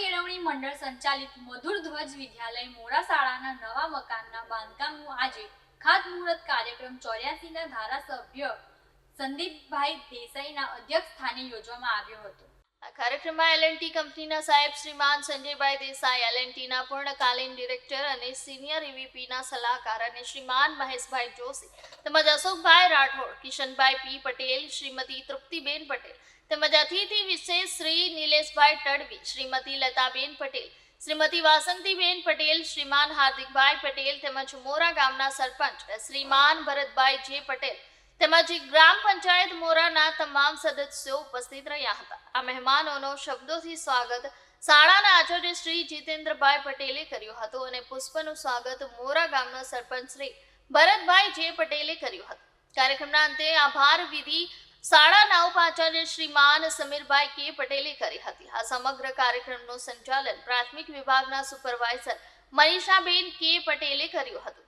કેળવણી મંડળ સંચાલિત મધુર ધ્વજ વિદ્યાલય મોરા શાળાના નવા મકાનના બાંધકામનું આજે ખાતમુહૂર્ત કાર્યક્રમ ચોર્યાસીના ધારાસભ્ય સંદીપભાઈ દેસાઈના અધ્યક્ષ સ્થાને યોજવામાં આવ્યો હતો. કાર્યક્રમમાં એલએનટી કંપનીના સાહેબ શ્રીમાન સંજયભાઈ દેસાઈ એલએનટીના પૂર્ણકાલીન ડિરેક્ટર અને સિનિયર ઈવીપીના સલાહકાર અને શ્રીમાન મહેશભાઈ જોશી, તેમજ અશોકભાઈ રાઠોડ, કિશનભાઈ પી પટેલ, શ્રીમતી તૃપ્તિબેન પટેલ, તેમજ અતિથિ વિશેષ શ્રી નિલેશભાઈ તડવી શ્રીમતી લતાબેન પટેલ, શ્રીમતી વાસંતીબેન પટેલ, શ્રીમાન હાર્દિકભાઈ પટેલ, તેમજ મોરા ગામના સરપંચ, શ્રીમાન ભરતભાઈ જે પટેલ તેમજ ગ્રામ પંચાયત મોરાના તમામ સદસ્યો ઉપસ્થિત રહ્યા હતા. આ મહેમાનોનો શબ્દોથી સ્વાગત શાળાના આચાર્ય શ્રી જીતેન્દ્રભાઈ પટેલે કર્યું હતું અને પુષ્પનું સ્વાગત મોરા ગામના સરપંચ શ્રી ભરતભાઈ જે પટેલે કર્યું હતું. કાર્યક્રમના અંતે આભાર વિધિ શાળાના ઉપાચાર્ય શ્રીમાન સમીરભાઈ કે પટેલે કરી હતી. આ સમગ્ર કાર્યક્રમનું સંચાલન પ્રાથમિક વિભાગના સુપરવાઇઝર મનીષાબેન કે પટેલે કર્યું હતું.